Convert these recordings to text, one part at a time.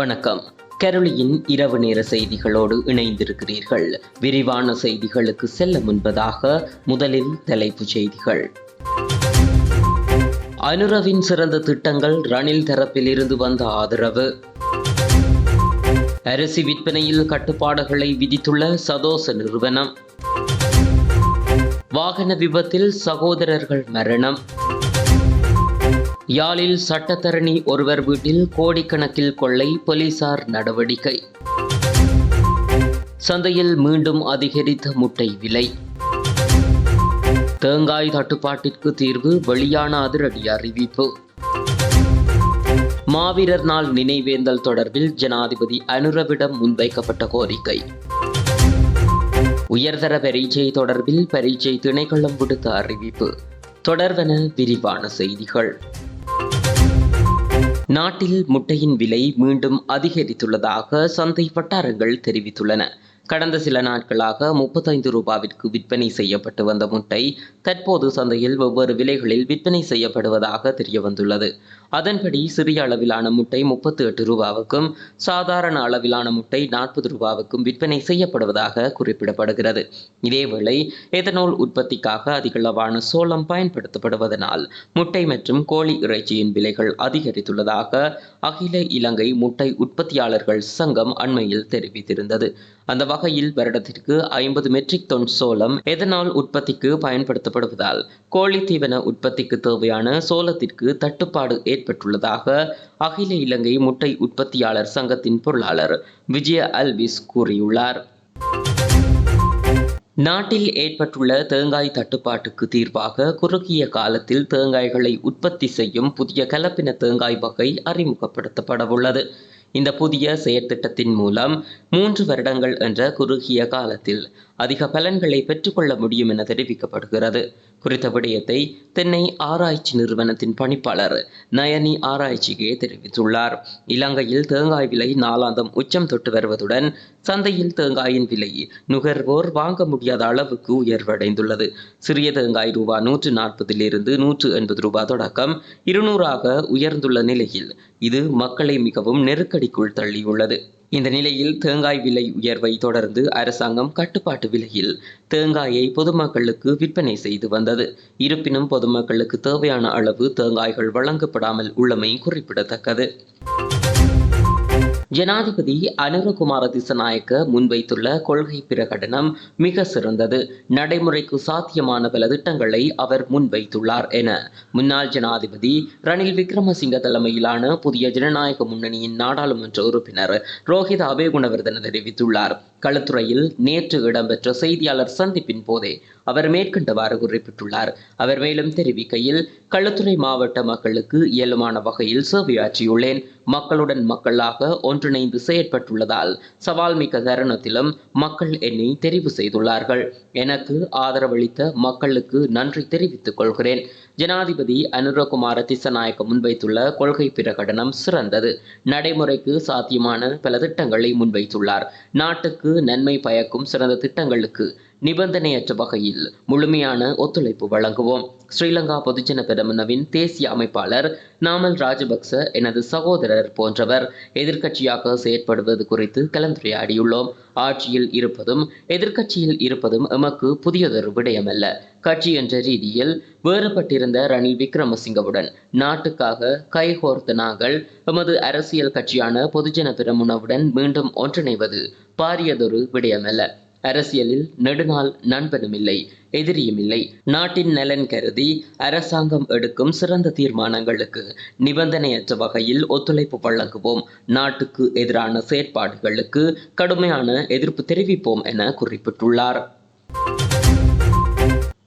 வணக்கம். கரளியின் இரவு நேர செய்திகளோடு இணைந்திருக்கிறீர்கள். விரிவான செய்திகளுக்கு செல்ல முன்பதாக முதலில் தலைப்புச் செய்திகள். அனுரவின் சிறந்த திட்டங்கள் ரணில் தரப்பிலிருந்து வந்த ஆதரவு. அரிசி விற்பனையில் கட்டுப்பாடுகளை விதித்துள்ள சதோச நிறுவனம். வாகன விபத்தில் சகோதரர்கள் மரணம். யாழில் சட்டத்தரணி ஒருவர் வீட்டில் கோடிக்கணக்கில் கொள்ளை போலீசார் நடவடிக்கை. சந்தையில் மீண்டும் அதிகரித்த முட்டை விலை. தேங்காய் தட்டுப்பாட்டிற்கு தீர்வு வெளியான அதிரடி அறிவிப்பு. மாவீரர் நாள் நினைவேந்தல் தொடர்பில் ஜனாதிபதி அனுரவிடம் முன்வைக்கப்பட்ட கோரிக்கை. உயர்தர பரீட்சை தொடர்பில் பரீட்சை திணைக்களம் விடுத்த அறிவிப்பு. தொடர்வன விரிவான செய்திகள். நாட்டில் முட்டையின் விலை மீண்டும் அதிகரித்துள்ளதாக சந்தை வட்டாரங்கள் தெரிவித்துள்ளன. கடந்த சில நாட்களாக முப்பத்தைந்து ரூபாவிற்கு விற்பனை செய்யப்பட்டு வந்த முட்டை தற்போது சந்தையில் வெவ்வேறு விலைகளில் விற்பனை செய்யப்படுவதாக தெரிய வந்துள்ளது அதன்படி சிறிய அளவிலான முட்டை முப்பத்தி எட்டு ரூபாவுக்கும் சாதாரண அளவிலான முட்டை நாற்பது ரூபாவுக்கும் விற்பனை செய்யப்படுவதாக குறிப்பிடப்படுகிறது. இதேவேளை எதனால் உற்பத்திக்காக அதிகளவான சோளம் பயன்படுத்தப்படுவதனால் முட்டை மற்றும் கோழி இறைச்சியின் விலைகள் அதிகரித்துள்ளதாக அகில இலங்கை முட்டை உற்பத்தியாளர்கள் சங்கம் அண்மையில் தெரிவித்திருந்தது. அந்த வகையில் வருடத்திற்கு ஐம்பது மெட்ரிக் டன் சோளம் எதனால் உற்பத்திக்கு பயன்படுத்தப்படுவதால் கோழி தீவன உற்பத்திக்கு தேவையான சோளத்திற்கு தட்டுப்பாடு ஏற்பட்டுள்ளதாக அகில இலங்கை முட்டை உற்பத்தியாளர் சங்கத்தின் பொருளாளர் விஜய அல்விஸ் கூறியுள்ளார். நாட்டில் ஏற்பட்டுள்ள தேங்காய் தட்டுப்பாட்டுக்கு தீர்வாக குறுகிய காலத்தில் தேங்காய்களை உற்பத்தி செய்யும் புதிய கலப்பின தேங்காய் வகை அறிமுகப்படுத்தப்படவுள்ளது. இந்த புதிய செயற்திட்டத்தின் மூலம் மூன்று வருடங்கள் என்ற குறுகிய காலத்தில் அதிக பலன்களை பெற்றுக்கொள்ள முடியும் என தெரிவிக்கப்படுகிறது. குறித்த விடயத்தை தென்னை ஆராய்ச்சி நிறுவனத்தின் பணிப்பாளர் நயனி ஆராய்ச்சிக்கே தெரிவித்துள்ளார். இலங்கையில் தேங்காய் விலை நாளாந்தம் உச்சம் தொட்டு வருவதுடன் சந்தையில் தேங்காயின் விலை நுகர்வோர் வாங்க முடியாத அளவுக்கு உயர்வடைந்துள்ளது. சிறிய தேங்காய் ரூபாய் நூற்று நாற்பதிலிருந்து நூற்று எண்பது ரூபாய் தொடக்கம் இருநூறாக உயர்ந்துள்ள நிலையில் இது மக்களை மிகவும் நெருக்கடிக்குள் தள்ளியுள்ளது. இந்த நிலையில் தேங்காய் விலை உயர்வை தொடர்ந்து அரசாங்கம் கட்டுப்பாட்டு விலையில் தேங்காயை பொதுமக்களுக்கு விற்பனை செய்து வந்தது. இருப்பினும் பொதுமக்களுக்கு தேவையான அளவு தேங்காய்கள் வழங்கப்படாமல் உள்ளமை குறிப்பிடத்தக்கது. ஜனாதிபதி அனுரகுமார திசநாயக்க முன்வைத்துள்ள கொள்கை பிரகடனம் மிக சிறந்தது. நடைமுறைக்கு சாத்தியமான பல திட்டங்களை அவர் முன்வைத்துள்ளார் என. முன்னாள் ஜனாதிபதி ரணில் விக்ரமசிங்க தலைமையிலான புதிய ஜனநாயக முன்னணியின் நாடாளுமன்ற உறுப்பினர் ரோஹித் அபேகுணவர்தன தெரிவித்துள்ளார். களுத்துறையில் நேற்று இடம்பெற்ற செய்தியாளர் சந்திப்பின் போதே அவர் மேற்கண்டவாறு குறிப்பிட்டுள்ளார். அவர் மேலும் தெரிவிக்கையில் களுத்துறை மாவட்ட மக்களுக்கு இயலுமான வகையில் சேவையாற்றியுள்ளேன். மக்களுடன் மக்களாக ஒன்றிணைந்து செயற்பட்டுள்ளதால் சவால் மிக்க தருணத்திலும் மக்கள் என்னை தெரிவு செய்துள்ளார்கள். எனக்கு ஆதரவளித்த மக்களுக்கு நன்றி தெரிவித்துக் கொள்கிறேன். ஜனாதிபதி அனுரகுமார திசநாயக்க முன்வைத்துள்ள கொள்கை பிரகடனம் சிறந்தது. நடைமுறைக்கு சாத்தியமான பல திட்டங்களை முன்வைத்துள்ளார். நாட்டுக்கு மக்களுக்கு நன்மை பயக்கும் சிறந்த திட்டங்களுக்கு நிபந்தனையற்ற வகையில் முழுமையான ஒத்துழைப்பு வழங்குவோம். ஸ்ரீலங்கா பொதுஜன பெரமுனவின் தேசிய அமைப்பாளர் நாமல் ராஜபக்ச எனது சகோதரர் போன்றவர் எதிர்க்கட்சியாக செயற்படுவது குறித்து கலந்துரையாடியுள்ளோம். ஆட்சியில் இருப்பதும் எதிர்க்கட்சியில் இருப்பதும் எமக்கு புதியதொரு விடயமல்ல. கட்சி என்ற ரீதியில் வேறுபட்டிருந்த ரணில் விக்ரமசிங்கவுடன் நாட்டுக்காக கைகோர்த்த நாங்கள் எமது அரசியல் கட்சியான பொதுஜன பெரமுனவுடன் மீண்டும் ஒன்றிணைவது பாரியதொரு விடயமல்ல அரசியலில் நெடுநாள் நண்பனும் இல்லை எதிரியும் இல்லை. நாட்டின் நலன் கருதி அரசாங்கம் எடுக்கும் சிறந்த தீர்மானங்களுக்கு நிபந்தனையற்ற வகையில் ஒத்துழைப்பு வழங்குவோம். நாட்டுக்கு எதிரான செயற்பாடுகளுக்கு கடுமையான எதிர்ப்பு தெரிவிப்போம் என குறிப்பிட்டுள்ளார்.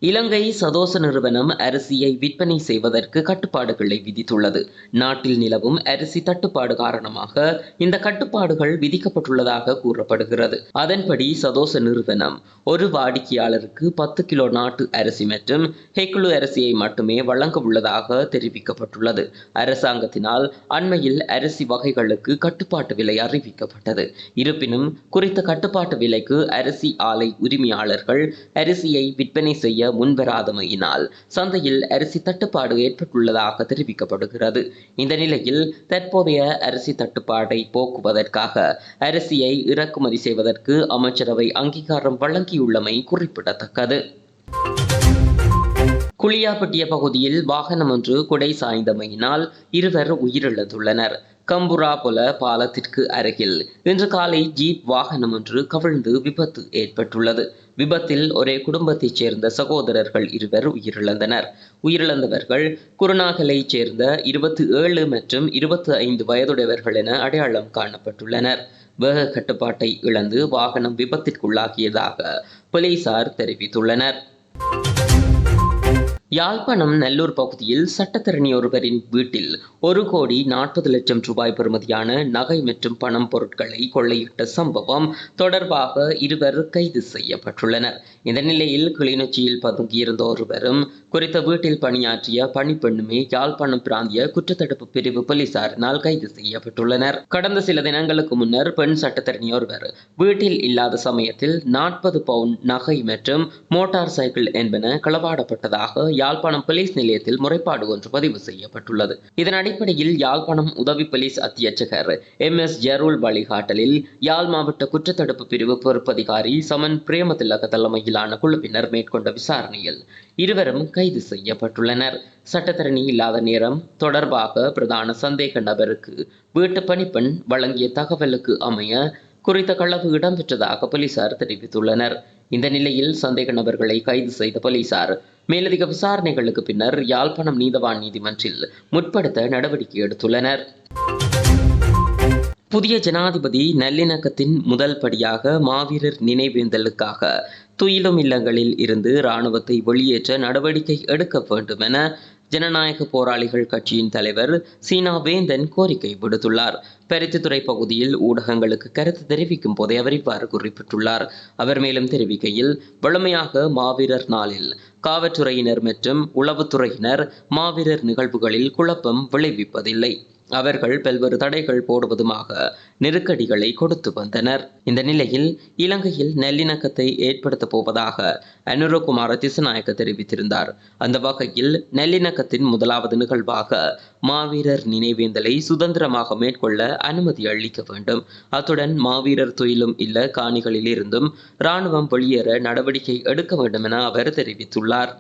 இலங்கை சதோச நிறுவனம் அரிசியை விற்பனை செய்வதற்கு கட்டுப்பாடுகளை விதித்துள்ளது. நாட்டில் நிலவும் அரிசி தட்டுப்பாடு காரணமாக இந்த கட்டுப்பாடுகள் விதிக்கப்பட்டுள்ளதாக கூறப்படுகிறது. அதன்படி சதோச நிறுவனம் ஒரு வாடிக்கையாளருக்கு பத்து கிலோ நாட்டு அரிசி மற்றும் ஹெக்குழு அரிசியை மட்டுமே வழங்க உள்ளதாக தெரிவிக்கப்பட்டுள்ளது. அரசாங்கத்தினால் அண்மையில் அரிசி வகைகளுக்கு கட்டுப்பாட்டு விலை அறிவிக்கப்பட்டது. இருப்பினும் குறித்த கட்டுப்பாட்டு விலைக்கு அரிசி ஆலை உரிமையாளர்கள் அரிசியை விற்பனை செய்ய முன்வராதமையினால் சந்தையில் அரிசி தட்டுப்பாடு ஏற்பட்டுள்ளதாக தெரிவிக்கப்படுகிறது. இந்த நிலையில் தற்போதைய அரிசி தட்டுப்பாட்டை போக்குவதற்காக அரிசியை இறக்குமதி செய்வதற்கு அமைச்சரவை அங்கீகாரம் வழங்கியுள்ளமை குறிப்பிடத்தக்கது. குளியாப்பட்டிய பகுதியில் வாகனம் ஒன்று குடை சாய்ந்தமையினால் இருவர் உயிரிழந்துள்ளனர். கம்புராபுல பாலத்திற்கு அருகில். இன்று காலை ஜீப் வாகனம் ஒன்று கவிழ்ந்து விபத்து ஏற்பட்டுள்ளது. விபத்தில் ஒரே குடும்பத்தைச் சேர்ந்த சகோதரர்கள் இருவர் உயிரிழந்தனர். உயிரிழந்தவர்கள் குருநாகலைச் சேர்ந்த இருபத்தி ஏழு மற்றும் இருபத்தி ஐந்து வயதுடையவர்கள் என அடையாளம் காணப்பட்டுள்ளனர். வேக கட்டுப்பாட்டை இழந்து வாகனம் விபத்திற்குள்ளாகியதாக போலீசார் தெரிவித்துள்ளனர். யாழ்ப்பாணம் நல்லூர் பகுதியில் சட்டத்தரணி ஒருவரின் வீட்டில் ஒரு கோடி நாற்பது லட்சம் ரூபாய் பெறுமதியான நகை மற்றும் பணம் பொருட்களை கொள்ளையிட்ட சம்பவம் தொடர்பாக இருவர் கைது செய்யப்பட்டுள்ளனர். இந்த நிலையில் கிளிநொச்சியில் பதுங்கியிருந்த ஒருவரும் குறித்த வீட்டில் பணியாற்றிய பணிப்பெண்ணுமே யாழ்ப்பாணம் பிராந்திய குற்றத்தடுப்பு பிரிவு போலீசாரினால் கைது செய்யப்பட்டுள்ளனர். கடந்த சில தினங்களுக்கு முன்னர் பெண் சட்டத்தரணி ஒருவர் வீட்டில் இல்லாத சமயத்தில் நாற்பது பவுண்ட் நகை மற்றும் மோட்டார் சைக்கிள் என்பன களவாடப்பட்டதாக யாழ்ப்பாணம் போலீஸ் நிலையத்தில் முறைப்பாடு ஒன்று பதிவு செய்யப்பட்டுள்ளது. இதன் அடிப்படையில் யாழ்ப்பாணம் உதவி போலீஸ் அத்தியட்சகர் எம். எஸ். ஜெருல் வழிகாட்டலில் யாழ் மாவட்ட குற்றத்தடுப்பு பிரிவு பொறுப்பதிகாரி சமன் பிரேமதிலக தலைமையிலான குழுவினர் மேற்கொண்ட விசாரணையில் இருவரும் கைது செய்யப்பட்டுள்ளனர். சட்டத்தரணி இல்லாத நேரம் தொடர்பாக பிரதான சந்தேக நபருக்கு வீட்டு பணிப்பெண் வழங்கிய தகவலுக்கு அமைய குறித்த களவு இடம்பெற்றதாக போலீசார் தெரிவித்துள்ளனர். இந்த நிலையில் சந்தேக நபர்களை கைது செய்த போலீசார் மேலதிக விசாரணைகளுக்கு பின்னர் யாழ்ப்பாணம் நீதவான் நீதிமன்றில் முற்படுத்த நடவடிக்கை எடுத்துள்ளனர். புதிய ஜனாதிபதி நல்லிணக்கத்தின் முதல் படியாக மாவீரர் நினைவேந்தலுக்காக துயிலும் இல்லங்களில் இருந்து இராணுவத்தை வெளியேற்ற நடவடிக்கை எடுக்க வேண்டும் என ஜனநாயக போராளிகள் கட்சியின் தலைவர் சீனா வேந்தன் கோரிக்கை விடுத்துள்ளார். பருத்தித்துறை பகுதியில் ஊடகங்களுக்கு கருத்து தெரிவிக்கும் போதே அவர் இவ்வாறு குறிப்பிட்டுள்ளார். அவர் மேலும் தெரிவிக்கையில் வழமையாக மாவீரர் நாளில் காவல்துறையினர் மற்றும் உளவுத்துறையினர் மாவீரர் நிகழ்வுகளில் குழப்பம் விளைவிப்பதில்லை. அவர்கள் பல்வேறு தடைகள் போடுவதுமாக நெருக்கடிகளை கொடுத்து வந்தனர். இந்த நிலையில் இலங்கையில் நல்லிணக்கத்தை ஏற்படுத்தப் போவதாக அனுரகுமார திசநாயக்க தெரிவித்திருந்தார். அந்த வகையில் நல்லிணக்கத்தின் முதலாவது நிகழ்வாக மாவீரர் நினைவேந்தலை சுதந்திரமாக மேற்கொள்ள அனுமதி அளிக்க வேண்டும். அத்துடன் மாவீரர் துயிலும் இல்ல காணிகளில் இருந்தும் இராணுவம் வெளியேற நடவடிக்கை எடுக்க வேண்டும் என அவர் தெரிவித்துள்ளார்.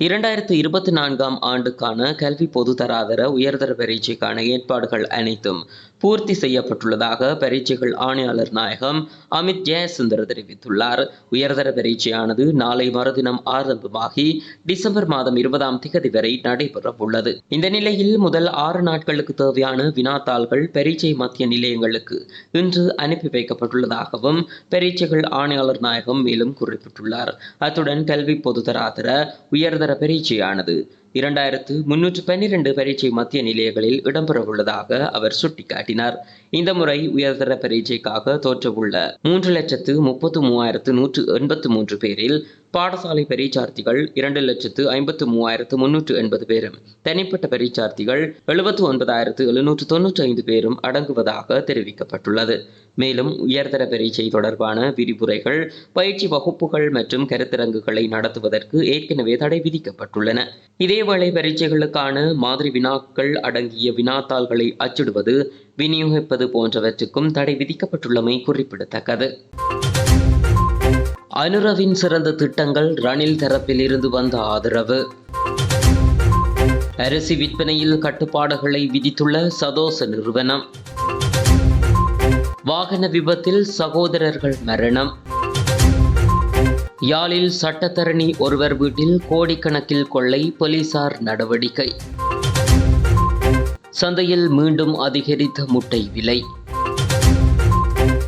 இரண்டாயிரத்து இருபத்தி நான்காம் ஆண்டுக்கான கல்வி பொதுதராதர உயர்தர பரீட்சைக்கான ஏற்பாடுகள் அனைத்தும் பூர்த்தி செய்யப்பட்டுள்ளதாக பரீட்சைகள் ஆணையாளர் நாயகம் அமித் ஜெயசுந்தர் தெரிவித்துள்ளார். உயர்தர பரீட்சையானது நாளை மறுதினம் ஆரம்பமாகி டிசம்பர் மாதம் இருபதாம் திகதி வரை நடைபெற உள்ளது இந்த நிலையில் முதல் ஆறு நாட்களுக்கு தேவையான வினாத்தாள்கள் பரீட்சை மத்திய நிலையங்களுக்கு இன்று அனுப்பி வைக்கப்பட்டுள்ளதாகவும் பரீட்சைகள் ஆணையாளர் நாயகம் மேலும் குறிப்பிட்டுள்ளார். அத்துடன் கல்வி பொதுதராதர உயர்தர பரீட்சையானது இரண்டாயிரத்து முன்னூற்று பன்னிரண்டு பரீட்சை மத்திய நிலையங்களில் இடம்பெறவுள்ளதாக அவர் சுட்டிக்காட்டினார். இந்த முறை உயர்தர பரீட்சைக்காக தோற்றவுள்ள மூன்று லட்சத்து முப்பத்து மூவாயிரத்து நூற்று எண்பத்து மூன்று பேரில் பாடசாலை பரீட்சார்த்திகள் இரண்டு லட்சத்து ஐம்பத்து மூவாயிரத்து முன்னூற்று எண்பது பேரும் தனிப்பட்ட பரீட்சார்த்திகள் எழுபத்து ஒன்பதாயிரத்து எழுநூற்று தொன்னூற்றி ஐந்து பேரும் அடங்குவதாக தெரிவிக்கப்பட்டுள்ளது. மேலும் உயர்தர பரீட்சை தொடர்பான விரிவுரைகள் பயிற்சி வகுப்புகள் மற்றும் கருத்தரங்குகளை நடத்துவதற்கு ஏற்கனவே தடை விதிக்கப்பட்டுள்ளன. இதே இதேவேளை பரீட்சைகளுக்கான மாதிரி வினாக்கள் அடங்கிய வினாத்தாள்களை அச்சிடுவது விநியோகிப்பது போன்றவற்றுக்கும் தடை விதிக்கப்பட்டுள்ளமை குறிப்பிடத்தக்கது. அனுரவின் சிறந்த திட்டங்கள் ரணில் தரப்பில் இருந்து வந்த ஆதரவு. அரிசி விற்பனையில் கட்டுப்பாடுகளை விதித்துள்ள சதோச நிறுவனம். வாகன விபத்தில் சகோதரர்கள் மரணம். யாழில் சட்டத்தரணி ஒருவர் வீட்டில் கோடிக்கணக்கில் கொள்ளை போலீசார் நடவடிக்கை. சந்தையில் மீண்டும் அதிகரித்த முட்டை விலை.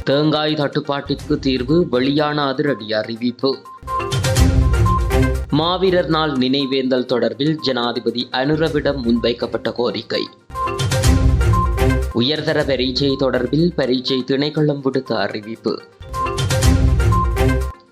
தேங்காய் தட்டுப்பாட்டிற்கு தீர்வு வெளியான அதிரடி அறிவிப்பு. மாவீரர் நாள் நினைவேந்தல் தொடர்பில் ஜனாதிபதி அனுரவிடம் முன்வைக்கப்பட்ட கோரிக்கை. உயர்தர பரீட்சை தொடர்பில் பரீட்சை திணைக்களம் விடுத்த அறிவிப்பு.